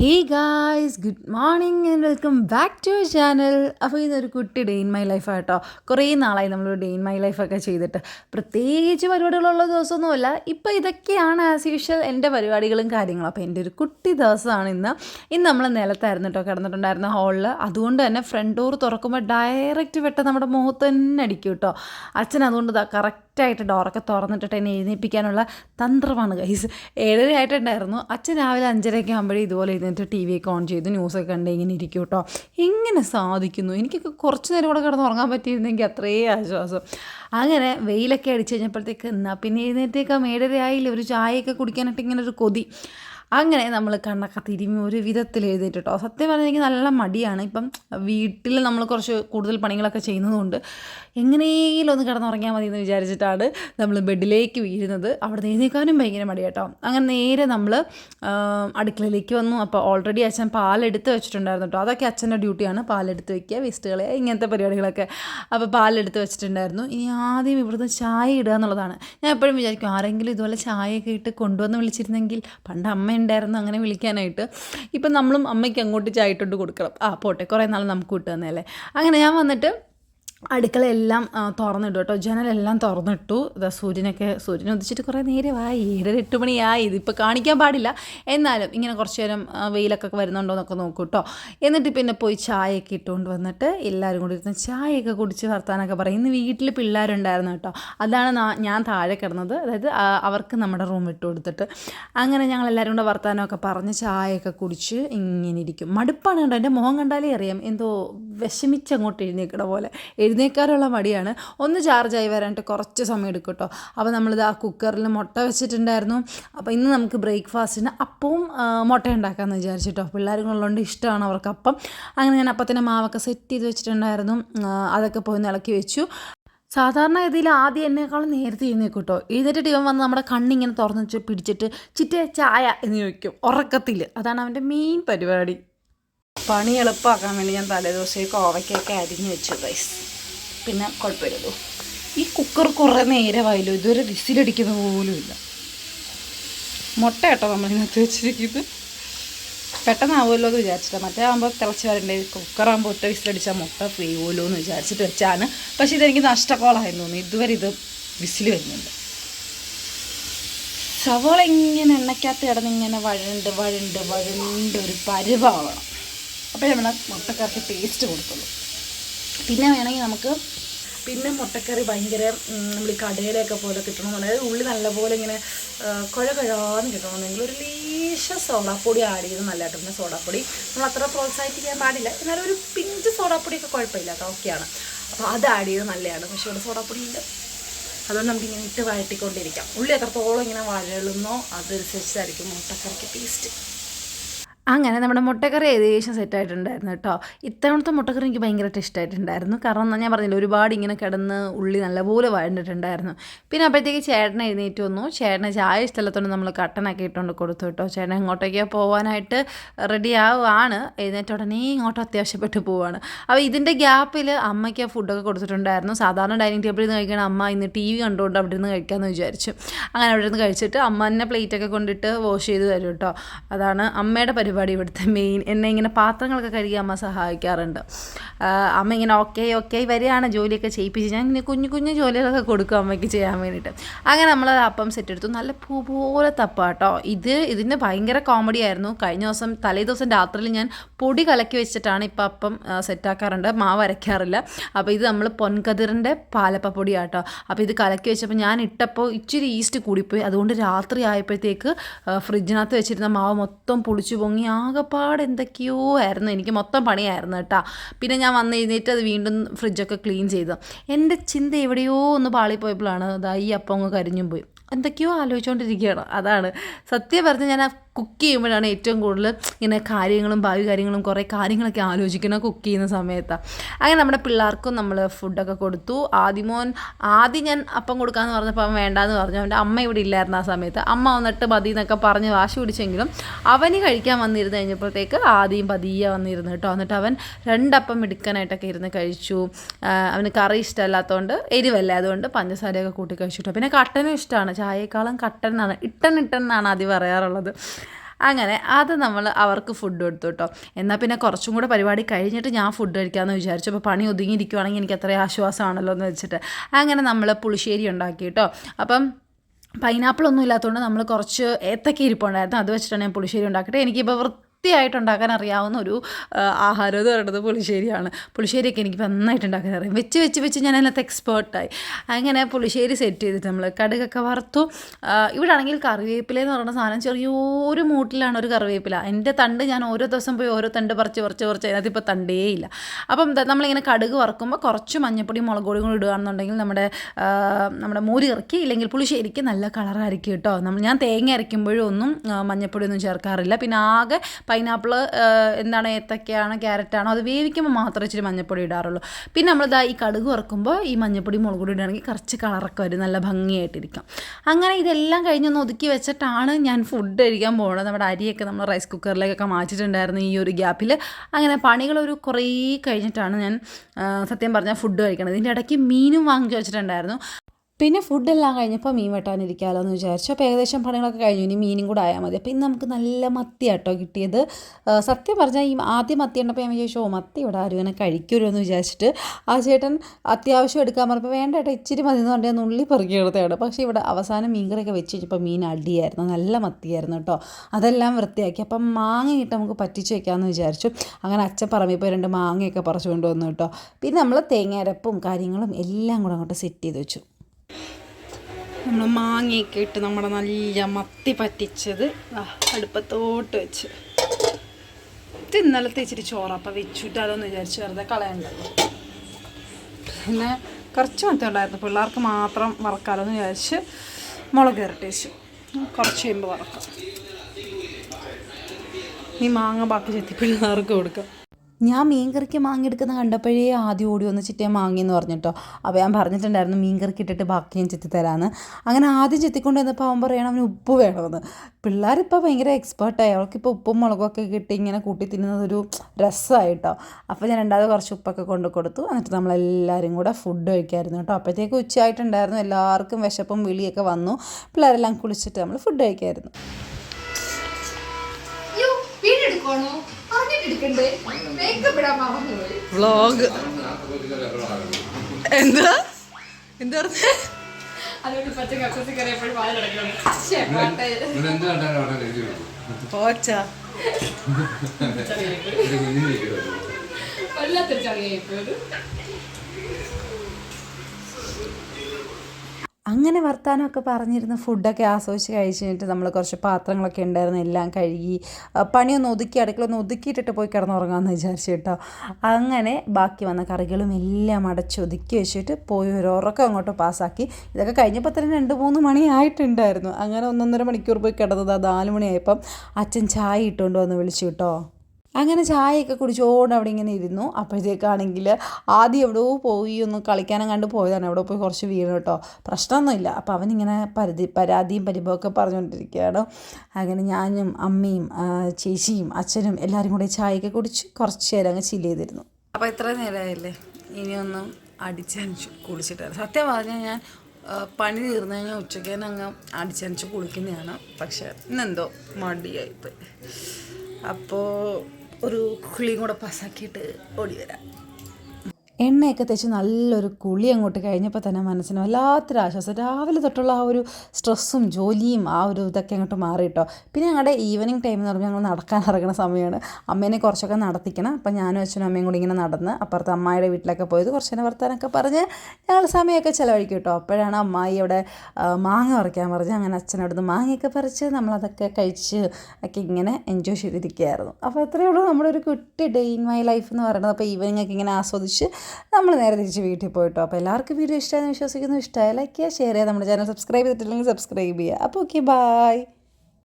Hey guys good morning and welcome back to channel അപ്പോൾ ഇതൊരു കുട്ടി ഡേ ഇൻ മൈ ലൈഫ് ആട്ടോ. കുറേ നാളായി നമ്മൾ ഡേ ഇൻ മൈ ലൈഫൊക്കെ ചെയ്തിട്ട്. പ്രത്യേകിച്ച് പരിപാടികളുള്ള ദിവസമൊന്നുമല്ല. ഇപ്പോൾ ഇതൊക്കെയാണ് ആസ് യൂഷ്വൽ എന്റെ പരിപാടികളും കാര്യങ്ങളും. അപ്പോൾ എന്റെ ഒരു കുട്ടി ദിവസമാണ് ഇന്ന്. ഇന്ന് നമ്മൾ നിലത്തായിരുന്നു കേട്ടോ കിടന്നിട്ടുണ്ടായിരുന്ന ഹാളിൽ അതുകൊണ്ട് തന്നെ ഫ്രണ്ട് ഡോർ തുറക്കുമ്പോൾ ഡയറക്റ്റ് വെട്ട നമ്മുടെ മുഖത്ത് തന്നെ അടിക്കും കേട്ടോ അച്ഛൻ അതുകൊണ്ട് കറക്റ്റായിട്ട് ഡോറൊക്കെ തുറന്നിട്ടിട്ട് എന്നെ എഴുന്നേൽപ്പിക്കാനുള്ള തന്ത്രമാണ് ഗൈസ് ഏഴര ആയിട്ടുണ്ടായിരുന്നു അച്ഛൻ രാവിലെ അഞ്ചരയൊക്കെ ആകുമ്പോഴേ ഇതുപോലെ എഴുന്നേറ്റ് ടി വി ഒക്കെ ഓൺ ചെയ്ത് ന്യൂസൊക്കെ കണ്ട് ഇങ്ങനെ ഇരിക്കും കേട്ടോ എങ്ങനെ സാധിക്കുന്നു? എനിക്കൊക്കെ കുറച്ച് നേരം കൂടെ കിടന്ന് ഉറങ്ങാൻ പറ്റിയിരുന്നെങ്കിൽ അത്രേ ആശ്വാസം. അങ്ങനെ വെയിലൊക്കെ അടിച്ച് കഴിഞ്ഞപ്പോഴത്തേക്ക് എന്നാൽ പിന്നെ എഴുന്നേറ്റേക്കാം. ഏഴര ആയില്ല ഒരു ചായയൊക്കെ കുടിക്കാനായിട്ട് ഇങ്ങനെ ഒരു കൊതി. അങ്ങനെ നമ്മൾ കണ്ണൊക്കെ തിരുമ്മി ഒരു വിധത്തിൽ എഴുതിയിട്ട് കേട്ടോ സത്യം പറഞ്ഞാൽ എനിക്ക് നല്ല മടിയാണ്. ഇപ്പം വീട്ടിൽ നമ്മൾ കുറച്ച് കൂടുതൽ പണികളൊക്കെ ചെയ്യുന്നതുകൊണ്ട് എങ്ങനെയെങ്കിലും ഒന്ന് കിടന്നുറങ്ങിയാൽ മതി എന്ന് വിചാരിച്ചിട്ടാണ് നമ്മൾ ബെഡിലേക്ക് വീഴുന്നത്. അവിടെ എഴുന്നേക്കാനും ഭയങ്കര മടി കേട്ടോ അങ്ങനെ നേരെ നമ്മൾ അടുക്കളയിലേക്ക് വന്നു. അപ്പോൾ ഓൾറെഡി അച്ഛൻ പാലെടുത്ത് വെച്ചിട്ടുണ്ടായിരുന്നു കേട്ടോ അതൊക്കെ അച്ഛന്റെ ഡ്യൂട്ടിയാണ് പാലെടുത്ത് വെക്കുക വേസ്റ്റുകളെ ഇങ്ങനത്തെ പരിപാടികളൊക്കെ. അപ്പോൾ പാലെടുത്ത് വെച്ചിട്ടുണ്ടായിരുന്നു. ഇനി ആദ്യം ഇവിടുന്ന് ചായ ഇടുക എന്നുള്ളതാണ്. ഞാൻ എപ്പോഴും വിചാരിക്കും ആരെങ്കിലും ഇതുപോലെ ചായയൊക്കെ ഇട്ട് കൊണ്ടുവന്ന് വിളിച്ചിരുന്നെങ്കിൽ പണ്ട് അമ്മ ഉണ്ടായിരുന്നു അങ്ങനെ വിളിക്കാനായിട്ട്. ഇപ്പം നമ്മളും അമ്മയ്ക്ക് അങ്ങോട്ട് ചായ ഇട്ടുകൊണ്ട് കൊടുക്കണം. ആ പോട്ടെ. കുറേ നാൾ നമുക്ക് കിട്ടുക തന്നല്ലേ അങ്ങനെ ഞാൻ വന്നിട്ട് അടുക്കളയെല്ലാം തുറന്നിട്ടു കേട്ടോ. ജനലെല്ലാം തുറന്നിട്ടു. ഇതാ സൂര്യനൊക്കെ സൂര്യൻ ഉദിച്ചിട്ട് കുറേ നേരമായി ഏഴര എട്ട് മണിയായി. ഇതിപ്പോൾ കാണിക്കാൻ പാടില്ല. എന്നാലും ഇങ്ങനെ കുറച്ച് നേരം വെയിലൊക്കെ വരുന്നുണ്ടോ എന്നൊക്കെ നോക്കൂ കേട്ടോ എന്നിട്ട് പിന്നെ പോയി ചായയൊക്കെ ഇട്ടുകൊണ്ട് വന്നിട്ട് എല്ലാവരും കൂടി ഇരുന്ന് ചായയൊക്കെ കുടിച്ച് വർത്താനൊക്കെ പറയും. ഇന്ന് വീട്ടിൽ പിള്ളേരുണ്ടായിരുന്നു കേട്ടോ അതാണ് ഞാൻ താഴെ കിടന്നത്. അതായത് അവർക്ക് നമ്മുടെ റൂം ഇട്ട് കൊടുത്തിട്ട്. അങ്ങനെ ഞങ്ങൾ എല്ലാവരും കൂടെ വർത്താനമൊക്കെ പറഞ്ഞ് ചായയൊക്കെ കുടിച്ച് ഇങ്ങനെ ഇരിക്കും. മടുപ്പാണ് കണ്ടോ? എന്റെ മുഖം കണ്ടാലേ അറിയാം. എന്തോ വിഷമിച്ചങ്ങോട്ട് എഴുന്നേക്കണ പോലെ. എഴുന്നേക്കാറുള്ള മടിയാണ്. ഒന്ന് ചാർജായി വരാനായിട്ട് കുറച്ച് സമയം എടുക്കും കേട്ടോ അപ്പോൾ നമ്മളിത് ആ കുക്കറിൽ മുട്ട വെച്ചിട്ടുണ്ടായിരുന്നു. അപ്പോൾ ഇന്ന് നമുക്ക് ബ്രേക്ക്ഫാസ്റ്റിന് അപ്പവും മുട്ട ഉണ്ടാക്കാമെന്ന് വിചാരിച്ചിട്ടോ പിള്ളേരുകളുള്ളതുകൊണ്ട് ഇഷ്ടമാണ് അവർക്ക് അപ്പം അങ്ങനെ ഞാൻ അപ്പത്തിന്റെ മാവൊക്കെ സെറ്റ് ചെയ്ത് വെച്ചിട്ടുണ്ടായിരുന്നു. അതൊക്കെ പോയി ഇളക്കി വെച്ചു. സാധാരണ ഇതിൽ ആദ്യം എന്നേക്കാളും നേരത്തെ എഴുന്നേക്കും കേട്ടോ എഴുന്നേറ്റിട്ട് ഇവൻ വന്ന് നമ്മുടെ കണ്ണിങ്ങനെ തുറന്നു വെച്ച് പിടിച്ചിട്ട് ചിറ്റേ ചായ എന്ന് ചോദിക്കും ഉറക്കത്തിൽ അതാണ് അവന്റെ മെയിൻ പരിപാടി. പണി എളുപ്പമാക്കാൻ വേണ്ടി ഞാൻ തലേദിവസം കോവയ്ക്കൊക്കെ അരിഞ്ഞ് വെച്ചു റൈസ് പിന്നെ കുഴപ്പമില്ലല്ലോ. ഈ കുക്കർ കുറേ നേരമായല്ലോ ഇതുവരെ വിസിലടിക്കുന്ന പോലുമില്ല മുട്ട കേട്ടോ നമ്മളിനകത്ത് വെച്ചിരിക്കുന്നത്. പെട്ടെന്നാവുമല്ലോ എന്ന് വിചാരിച്ചിട്ട്. മറ്റേ ആകുമ്പോൾ തിളച്ച് വരണ്ടേ കുക്കറാകുമ്പോൾ ഒറ്റ വിസിലടിച്ചാൽ മുട്ട ഫ്രീ പോലോ എന്ന് വിചാരിച്ചിട്ട് വെച്ചാണ്. പക്ഷേ ഇതെനിക്ക് നഷ്ടക്കോളായിരുന്നു തോന്നുന്നു ഇതുവരെ ഇത് വിസിൽ വരുന്നുണ്ട് സവോള ഇങ്ങനെ എണ്ണയ്ക്കകത്ത് കിടന്ന് ഇങ്ങനെ വഴണ്ട് വഴണ്ട് വഴണ്ട് ഒരു പരുവാവണം. അപ്പോൾ നമ്മൾ മുട്ടക്കറിക്ക് ടേസ്റ്റ് കൊടുക്കുള്ളൂ. പിന്നെ വേണമെങ്കിൽ നമുക്ക് പിന്നെ മുട്ടക്കറി ഭയങ്കര നമ്മൾ ഈ കടയിലൊക്കെ പോലെ കിട്ടണം അതായത് ഉള്ളി നല്ലപോലെ ഇങ്ങനെ കുഴ കുഴാന്ന് കിട്ടണമെന്നുണ്ടെങ്കിൽ ഒരു ലീശ സോഡാപ്പൊടി ആഡ് ചെയ്ത് നല്ലതായിട്ട് പിന്നെ സോഡാപ്പൊടി. നമ്മൾ അത്ര പ്രോത്സാഹിപ്പിക്കാൻ പാടില്ല. എന്നാലും ഒരു പിഞ്ച് സോഡാപ്പൊടിയൊക്കെ കുഴപ്പമില്ല കേട്ടോ. ഓക്കെയാണ് അപ്പോൾ അത് ആഡ് ചെയ്ത് നല്ലതാണ്. പക്ഷേ ഇവിടെ സോഡാപ്പൊടി ഉണ്ട് അതുകൊണ്ട് നമുക്കിങ്ങനെ ഇട്ട് വഴട്ടിക്കൊണ്ടിരിക്കാം ഉള്ളി എത്രത്തോളം ഇങ്ങനെ വഴളുന്നോ അതനുസരിച്ചായിരിക്കും മുട്ടക്കറിക്ക് ടേസ്റ്റ് അങ്ങനെ നമ്മുടെ മുട്ടക്കറി ഏകദേശം സെറ്റായിട്ടുണ്ടായിരുന്നു കേട്ടോ ഇത്തവണത്തെ മുട്ടക്കറി എനിക്ക് ഭയങ്കരമായിട്ട് ഇഷ്ടമായിട്ടുണ്ടായിരുന്നു കാരണം ഞാൻ പറഞ്ഞില്ല ഒരുപാട് ഇങ്ങനെ കിടന്ന് ഉള്ളി നല്ലപോലെ വഴണ്ടിട്ടുണ്ടായിരുന്നു. പിന്നെ അപ്പോഴത്തേക്ക് ചേട്ടൻ എഴുന്നേറ്റ് വന്നു. ചേട്ടനെ ചായ ഇഷ്ടമല്ലാത്തതുകൊണ്ട് നമ്മൾ കട്ടനൊക്കെ ഇട്ടുകൊണ്ട് കൊടുത്തു കേട്ടോ ചേട്ടൻ എങ്ങോട്ടേക്കോ പോകാനായിട്ട് റെഡി ആവുകയാണ് എഴുന്നേറ്റ് ഉടനെ ഇങ്ങോട്ട് അത്യാവശ്യപ്പെട്ട് പോവുകയാണ് അപ്പോൾ ഇതിന്റെ ഗ്യാപ്പിൽ അമ്മയ്ക്ക് ഫുഡൊക്കെ കൊടുത്തിട്ടുണ്ടായിരുന്നു. സാധാരണ ഡൈനിങ് ടേബിളിൽ നിന്ന് കഴിക്കണം അമ്മ ഇന്ന് ടി വി കണ്ടുകൊണ്ട് അവിടെ നിന്ന് കഴിക്കാമെന്ന് വിചാരിച്ചു. അങ്ങനെ അവിടെ നിന്ന് കഴിച്ചിട്ട് അമ്മ തന്നെ പ്ലേറ്റൊക്കെ കൊണ്ടിട്ട് വാഷ് ചെയ്ത് തരും കേട്ടോ അതാണ് അമ്മയുടെ പരിപാടി. പരിപാടി ഇവിടുത്തെ മെയിൻ എന്നെ ഇങ്ങനെ പാത്രങ്ങളൊക്കെ കഴുകി അമ്മ സഹായിക്കാറുണ്ട്. അമ്മ ഇങ്ങനെ ഓക്കെ ഓക്കെ വരികയാണ് ജോലിയൊക്കെ ചെയ്യിപ്പിച്ച്. ഞാൻ ഇങ്ങനെ കുഞ്ഞു കുഞ്ഞു ജോലികളൊക്കെ കൊടുക്കും അമ്മയ്ക്ക് ചെയ്യാൻ വേണ്ടിയിട്ട്. അങ്ങനെ നമ്മൾ അപ്പം സെറ്റ് എടുത്തു. നല്ല പൂ പോലെ തപ്പാട്ടോ ഇത് ഇതിന് ഭയങ്കര കോമഡി ആയിരുന്നു. കഴിഞ്ഞ ദിവസം തലേ ദിവസം രാത്രിയിൽ ഞാൻ പൊടി കലക്കി വെച്ചിട്ടാണ് ഇപ്പം അപ്പം സെറ്റാക്കാറുണ്ട് മാവ് അരയ്ക്കാറില്ല. അപ്പോൾ ഇത് നമ്മൾ പൊൻകതിറിന്റെ പാലപ്പപ്പൊടി ആട്ടോ അപ്പോൾ ഇത് കലക്കി വെച്ചപ്പോൾ ഞാൻ ഇട്ടപ്പോൾ ഇച്ചിരി ഈസ്റ്റ് കൂടിപ്പോയി. അതുകൊണ്ട് രാത്രി ആയപ്പോഴത്തേക്ക് ഫ്രിഡ്ജിനകത്ത് വെച്ചിരുന്ന മാവ് മൊത്തം പൊളിച്ചു പൊങ്ങി ആകെപ്പാട് എന്തൊക്കെയോ ആയിരുന്നു. എനിക്ക് മൊത്തം പണിയായിരുന്നു കേട്ടോ. പിന്നെ ഞാൻ വന്ന് എഴുന്നേറ്റ് അത് വീണ്ടും ഫ്രിഡ്ജൊക്കെ ക്ലീൻ ചെയ്തു. എന്റെ ചിന്ത എവിടെയോ ഒന്ന് പാളിപ്പോയപ്പോഴാണ് അതായി ഈ അപ്പം അങ്ങ് കരിഞ്ഞും പോയി. എന്തൊക്കെയോ ആലോചിച്ചുകൊണ്ടിരിക്കുകയാണ് അതാണ്. സത്യം പറഞ്ഞ് ഞാൻ ആ കുക്ക് ചെയ്യുമ്പോഴാണ് ഏറ്റവും കൂടുതൽ ഇങ്ങനെ കാര്യങ്ങളും ഭാവി കാര്യങ്ങളും കുറേ കാര്യങ്ങളൊക്കെ ആലോചിക്കണം കുക്ക് ചെയ്യുന്ന സമയത്താണ് അങ്ങനെ നമ്മുടെ പിള്ളേർക്കും നമ്മൾ ഫുഡൊക്കെ കൊടുത്തു. ആദ്യമോൻ ആദ്യം ഞാൻ അപ്പം കൊടുക്കാമെന്ന് പറഞ്ഞപ്പോൾ അവൻ വേണ്ടാന്ന് പറഞ്ഞു. അവന്റെ അമ്മ ഇവിടെ ഇല്ലായിരുന്നു ആ സമയത്ത്. അമ്മ വന്നിട്ട് മതി എന്നൊക്കെ പറഞ്ഞ് വാശി പിടിച്ചെങ്കിലും അവന് കഴിക്കാൻ വന്നിരുന്ന് കഴിഞ്ഞപ്പോഴത്തേക്ക് ആദ്യം പതിയെ വന്നിരുന്നു കേട്ടോ. എന്നിട്ട് അവൻ രണ്ടപ്പം എടുക്കാനായിട്ടൊക്കെ ഇരുന്ന് കഴിച്ചു. അവന് കറി ഇഷ്ടമല്ലാത്തതുകൊണ്ട് എരിവല്ല? അതുകൊണ്ട് പഞ്ചസാരയൊക്കെ കൂട്ടി കഴിച്ചു കേട്ടോ. പിന്നെ കട്ടനും ഇഷ്ടമാണ്. ചായയേക്കാളും കട്ടൻ എന്നാണ് ഇട്ടൻ ഇട്ടൻ എന്നാണ് ആദ്യം പറയാറുള്ളത്. അങ്ങനെ അത് നമ്മൾ അവർക്ക് ഫുഡ് കൊടുത്തു കേട്ടോ എന്നാൽ പിന്നെ കുറച്ചും കൂടെ പരിപാടി കഴിഞ്ഞിട്ട് ഞാൻ ഫുഡ് കഴിക്കാമെന്ന് വിചാരിച്ചു. അപ്പോൾ പണി ഒതുങ്ങിയിരിക്കുവാണെങ്കിൽ എനിക്ക് അത്രയും ആശ്വാസമാണല്ലോ എന്ന് വെച്ചിട്ട് അങ്ങനെ നമ്മൾ പുളിശ്ശേരി ഉണ്ടാക്കി കേട്ടോ അപ്പം പൈനാപ്പിൾ ഒന്നും ഇല്ലാത്തതുകൊണ്ട് നമ്മൾ കുറച്ച് ഏത്തക്ക ഇരിപ്പുണ്ടായിരുന്നു. അത് വെച്ചിട്ടാണ് ഞാൻ പുളിശ്ശേരി ഉണ്ടാക്കട്ടെ എനിക്കിപ്പോൾ വൃത്തിയായിട്ട് ഉണ്ടാക്കാൻ അറിയാവുന്ന ഒരു ആഹാരം എന്ന് പറയുന്നത് പുളിശ്ശേരിയാണ്. പുളിശ്ശേരിയൊക്കെ എനിക്ക് നന്നായിട്ട് ഉണ്ടാക്കാൻ അറിയാം. വെച്ച് വെച്ച് വെച്ച് ഞാൻ അതിനകത്ത് എക്സ്പേർട്ടായി. അങ്ങനെ പുളിശ്ശേരി സെറ്റ് ചെയ്തിട്ട് നമ്മൾ കടുകൊക്കെ വറുത്തു. ഇവിടെ ആണെങ്കിൽ കറിവേപ്പില എന്ന് പറയുന്ന സാധനം ചെറിയൊരു മൂട്ടിലാണ് ഒരു കറിവേപ്പില. എന്റെ തണ്ട് ഞാൻ ഓരോ ദിവസം പോയി ഓരോ തണ്ട് പറിച്ച് പറിച്ച് പറിച്ച് അതിനകത്ത് ഇപ്പോൾ തണ്ടേ ഇല്ല. അപ്പം നമ്മളിങ്ങനെ കടുക് വറുക്കുമ്പോൾ കുറച്ച് മഞ്ഞപ്പൊടി മുളക് പൊടി കൂടി ഇടുകയാണെന്നുണ്ടെങ്കിൽ നമ്മുടെ നമ്മുടെ മോര് ഇറക്കി ഇല്ലെങ്കിൽ പുളിശ്ശേരിക്ക് നല്ല കളറായിരിക്കും കേട്ടോ. നമ്മൾ ഞാൻ തേങ്ങ അരയ്ക്കുമ്പോഴും ഒന്നും മഞ്ഞപ്പൊടി ഒന്നും ചേർക്കാറില്ല. പിന്നെ ആകെ പൈനാപ്പിൾ എന്താണ് ഏത്തക്കയാണ് ക്യാരറ്റാണോ അത് വേവിക്കുമ്പോൾ മാത്രമേ ഇച്ചിരി മഞ്ഞപ്പൊടി ഇടാറുള്ളൂ. പിന്നെ നമ്മളിതാ ഈ കടുക് വറക്കുമ്പോൾ ഈ മഞ്ഞപ്പൊടി മുളക് പൊടി ഇടുകയാണെങ്കിൽ കുറച്ച് കളറൊക്കെ വരും നല്ല ഭംഗിയായിട്ടിരിക്കും. അങ്ങനെ ഇതെല്ലാം കഴിഞ്ഞൊന്ന് ഒതുക്കി വെച്ചിട്ടാണ് ഞാൻ ഫുഡ് കഴിക്കാൻ പോകുന്നത് നമ്മുടെ അരിയൊക്കെ നമ്മൾ റൈസ് കുക്കറിലേക്കൊക്കെ മാറ്റിയിട്ടുണ്ടായിരുന്നു ഈ ഒരു ഗ്യാപ്പിൽ അങ്ങനെ പണികളൊരു കുറേ കഴിഞ്ഞിട്ടാണ് ഞാൻ സത്യം പറഞ്ഞാൽ ഫുഡ് കഴിക്കണത്. ഇതിന്റെ ഇടയ്ക്ക് മീനും വാങ്ങിച്ചു വെച്ചിട്ടുണ്ടായിരുന്നു. പിന്നെ ഫുഡെല്ലാം കഴിഞ്ഞപ്പോൾ മീൻ വെട്ടാനിരിക്കാമല്ലോ എന്ന് വിചാരിച്ചു. അപ്പോൾ ഏകദേശം പണികളൊക്കെ കഴിഞ്ഞു. ഇനി മീനും കൂടെ ആയാൽ മതി. അപ്പോൾ ഇന്ന് നമുക്ക് നല്ല മത്തി ആട്ടോ കിട്ടിയത്. സത്യം പറഞ്ഞാൽ ഈ ആദ്യം മത്തി ഉണ്ടപ്പോൾ ഞാൻ വിചാരിച്ചു ഓ മത്തി ഇവിടെ ആരും ഇങ്ങനെ കഴിക്കുമല്ലോ എന്ന് വിചാരിച്ചിട്ട് ആ ചേട്ടൻ അത്യാവശ്യം എടുക്കാൻ പറഞ്ഞപ്പോൾ വേണ്ട ചേട്ടാ ഇച്ചിരി മതി എന്ന് പറഞ്ഞാൽ നുള്ളി പെറുക്കി എടുത്തതാണ്. പക്ഷേ ഇവിടെ അവസാനം മീൻകറിയൊക്കെ വെച്ച് കഴിഞ്ഞപ്പോൾ മീൻ അടിയായിരുന്നു. നല്ല മത്തിയായിരുന്നു കേട്ടോ. അതെല്ലാം വൃത്തിയാക്കി. അപ്പം മാങ്ങ ഇട്ട് നമുക്ക് പറ്റിച്ച് വെക്കാമെന്ന് വിചാരിച്ചു. അങ്ങനെ അച്ഛൻ പറമ്പിൽ പോയി രണ്ട് മാങ്ങയൊക്കെ പറിച്ചു കൊണ്ടുവന്നു കേട്ടോ. പിന്നെ നമ്മൾ തേങ്ങയരപ്പും കാര്യങ്ങളും എല്ലാം കൂടെ അങ്ങോട്ട് സെറ്റ് ചെയ്ത് വെച്ചു. നമ്മൾ മാങ്ങയൊക്കെ ഇട്ട് നമ്മുടെ നല്ല മത്തി പറ്റിച്ചത്. അടുപ്പത്തോട്ട് വെച്ച്. ഇത് ഇന്നലത്തെ ഇച്ചിരി വെച്ചിട്ട് അതൊന്ന് വിചാരിച്ച് വെറുതെ കളയണ്ടല്ലോ പിന്നെ കുറച്ച് മത്തി ഉണ്ടായിരുന്നു. പിള്ളേർക്ക് മാത്രം വറക്കാലോന്ന് വിചാരിച്ച് മുളക് ഇരട്ടി വെച്ചു. കുറച്ച് കഴിയുമ്പോൾ വറക്കാം. ഈ മാങ്ങ ബാക്കി ചെത്തി പിള്ളേർക്ക് കൊടുക്കാം. ഞാൻ മീൻകറിക്ക് മാങ്ങ എടുക്കുന്ന കണ്ടപ്പോഴേ ആദ്യം ഓടി വന്ന് ചിറ്റിയ മാങ്ങിയെന്ന് പറഞ്ഞിട്ടോ. അപ്പോൾ ഞാൻ പറഞ്ഞിട്ടുണ്ടായിരുന്നു മീൻകറിക്ക് ഇട്ടിട്ട് ബാക്കി ഞാൻ ചെത്തി തരാമെന്ന് അങ്ങനെ ആദ്യം ചെത്തിക്കൊണ്ട് വന്നപ്പോൾ അവൻ പറയണം അവന് ഉപ്പ് വേണമെന്ന്. പിള്ളേരിപ്പോൾ ഭയങ്കര എക്സ്പേർട്ടായി അവൾക്കിപ്പോൾ ഉപ്പും മുളകൊക്കെ കിട്ടി ഇങ്ങനെ കൂട്ടി തിന്നുന്നതൊരു രസമായിട്ടോ. അപ്പോൾ ഞാൻ രണ്ടാമത് കുറച്ച് ഉപ്പൊക്കെ കൊണ്ട് കൊടുത്തു. എന്നിട്ട് നമ്മളെല്ലാവരും കൂടെ ഫുഡ് കഴിക്കായിരുന്നു കേട്ടോ. അപ്പോഴത്തേക്ക് ഉച്ചയായിട്ടുണ്ടായിരുന്നു. എല്ലാവർക്കും വിശപ്പും വിളിയൊക്കെ വന്നു. പിള്ളേരെല്ലാം കുളിച്ചിട്ട് നമ്മൾ ഫുഡ് കഴിക്കായിരുന്നു? വ്ളോഗ് എന്താ? എന്താ പച്ച. കക്കൂസിൽ കയറിയപ്പോൾ വാതിലടയ്ക്കണം. ശ്ശേ, പാട്ടേ. ഇവിടെ എന്ത് കണ്ടാലും അവിടെ എഴുതി വെക്കും. പോച്ച ഇത് കുഞ്ഞിനിരിക്കുമല്ലോ. വല്ലാത്തൊരു ചളിയായിപ്പോയി ഇത്. അങ്ങനെ വർത്താനമൊക്കെ പറഞ്ഞിരുന്ന് ഫുഡൊക്കെ ആസ്വദിച്ച് കഴിച്ച് കഴിഞ്ഞിട്ട് നമ്മൾ കുറച്ച് പാത്രങ്ങളൊക്കെ ഉണ്ടായിരുന്നു എല്ലാം കഴുകി ആ, പണിയൊന്ന് ഒതുക്കി അടുക്കളൊന്ന് ഒതുക്കിയിട്ടിട്ട് പോയി കിടന്നുറങ്ങാമെന്ന് വിചാരിച്ചു കേട്ടോ. അങ്ങനെ ബാക്കി വന്ന കറികളും എല്ലാം അടച്ച് ഒതുക്കി വെച്ചിട്ട് പോയി ഒരു ഉറക്കം അങ്ങോട്ട് പാസ്സാക്കി. ഇതൊക്കെ കഴിഞ്ഞപ്പോൾ തന്നെ രണ്ട് മൂന്ന് മണി ആയിട്ടുണ്ടായിരുന്നു. അങ്ങനെ ഒന്നൊന്നര മണിക്കൂർ പോയി കിടന്നത്. അത് നാല് മണിയായപ്പം അച്ഛൻ ചായ ഇട്ടുകൊണ്ട് വന്ന് വിളിച്ചു കേട്ടോ. അങ്ങനെ ചായയൊക്കെ കുടിച്ചോണ്ട് അവിടെ ഇങ്ങനെ ഇരുന്നു. അപ്പോഴത്തേക്കാണെങ്കിൽ ആദ്യം എവിടെയോ പോയി ഒന്ന് കളിക്കാനും കണ്ട് പോയതാണ്. എവിടെ പോയി കുറച്ച് വീണു കേട്ടോ. പ്രശ്നമൊന്നുമില്ല. അപ്പോൾ അവനിങ്ങനെ പരാതി പരാതിയും പരിഭവമൊക്കെ പറഞ്ഞുകൊണ്ടിരിക്കുകയാണ്. അങ്ങനെ ഞാനും അമ്മയും ചേച്ചിയും അച്ഛനും എല്ലാവരും കൂടി ചായയൊക്കെ കുടിച്ച് കുറച്ച് നേരം അങ്ങ് ചില്ല് ചെയ്തിരുന്നു. അപ്പോൾ ഇത്ര നേരമായില്ലേ? ഇനിയൊന്നും അടിച്ചനച്ച് കുളിച്ചിട്ടില്ല? സത്യം പറഞ്ഞാൽ ഞാൻ പണി തീർന്നു കഴിഞ്ഞാൽ ഉച്ചയ്ക്ക് തന്നെ അങ്ങ് അടിച്ചനച്ച് കുളിക്കുന്നതാണ്. പക്ഷേ ഇന്നെന്തോ മടിയായിപ്പോയി. അപ്പോൾ ഒരു കുളിയും കൂടെ പാസ്സാക്കിയിട്ട് ഓടി വരാം. എണ്ണയൊക്കെ തേച്ച് നല്ലൊരു കുളി അങ്ങോട്ട് കഴിഞ്ഞപ്പോൾ തന്നെ മനസ്സിന് വല്ലാത്തൊരു ആശ്വാസം. രാവിലെ തൊട്ടുള്ള ആ ഒരു സ്ട്രെസ്സും ജോലിയും ആ ഒരു ഇതൊക്കെ അങ്ങോട്ട് മാറി കേട്ടോ. പിന്നെ ഞങ്ങളുടെ ഈവനിങ് ടൈം എന്ന് പറഞ്ഞാൽ ഞങ്ങൾ നടക്കാൻ ഇറങ്ങുന്ന സമയമാണ് അമ്മേനെ കുറച്ചൊക്കെ നടത്തിക്കണം. അപ്പം ഞാനും അച്ഛനും അമ്മയും കൂടി ഇങ്ങനെ നടന്ന് അപ്പുറത്ത് അമ്മായിയുടെ വീട്ടിലൊക്കെ പോയത് കുറച്ച് വർത്താനൊക്കെ പറഞ്ഞ് ഞങ്ങൾ സമയമൊക്കെ ചിലവഴിക്കും കേട്ടോ. അപ്പോഴാണ് അമ്മായി അവിടെ മാങ്ങ പറിക്കാൻ പറഞ്ഞ് അങ്ങനെ അച്ഛൻ അവിടുന്ന് മാങ്ങയൊക്കെ പറിച്ച് നമ്മളതൊക്കെ കഴിച്ച് ഒക്കെ ഇങ്ങനെ എൻജോയ് ചെയ്തിരിക്കുകയായിരുന്നു. അപ്പോൾ അത്രയേ ഉള്ളൂ നമ്മുടെ ഒരു കുട്ടി ഡേ ഇൻ മൈ ലൈഫ് എന്ന് പറയുന്നത്. അപ്പോൾ ഈവനിങ്ങൊക്കെ ഇങ്ങനെ ആസ്വദിച്ച് നമ്മൾ നേരെ തിരിച്ച് വീട്ടിൽ പോയിട്ടോ. അപ്പോൾ എല്ലാവർക്കും വീഡിയോ ഇഷ്ടമായെന്ന് വിശ്വസിക്കുന്നു. ഇഷ്ടമായ ലൈക്ക് ചെയ്യുക ഷെയർ ചെയ്യുക. നമ്മുടെ ചാനൽ സബ്സ്ക്രൈബ് ചെയ്തിട്ടില്ലെങ്കിൽ സബ്സ്ക്രൈബ് ചെയ്യുക. അപ്പോൾ ഓക്കെ ബായ്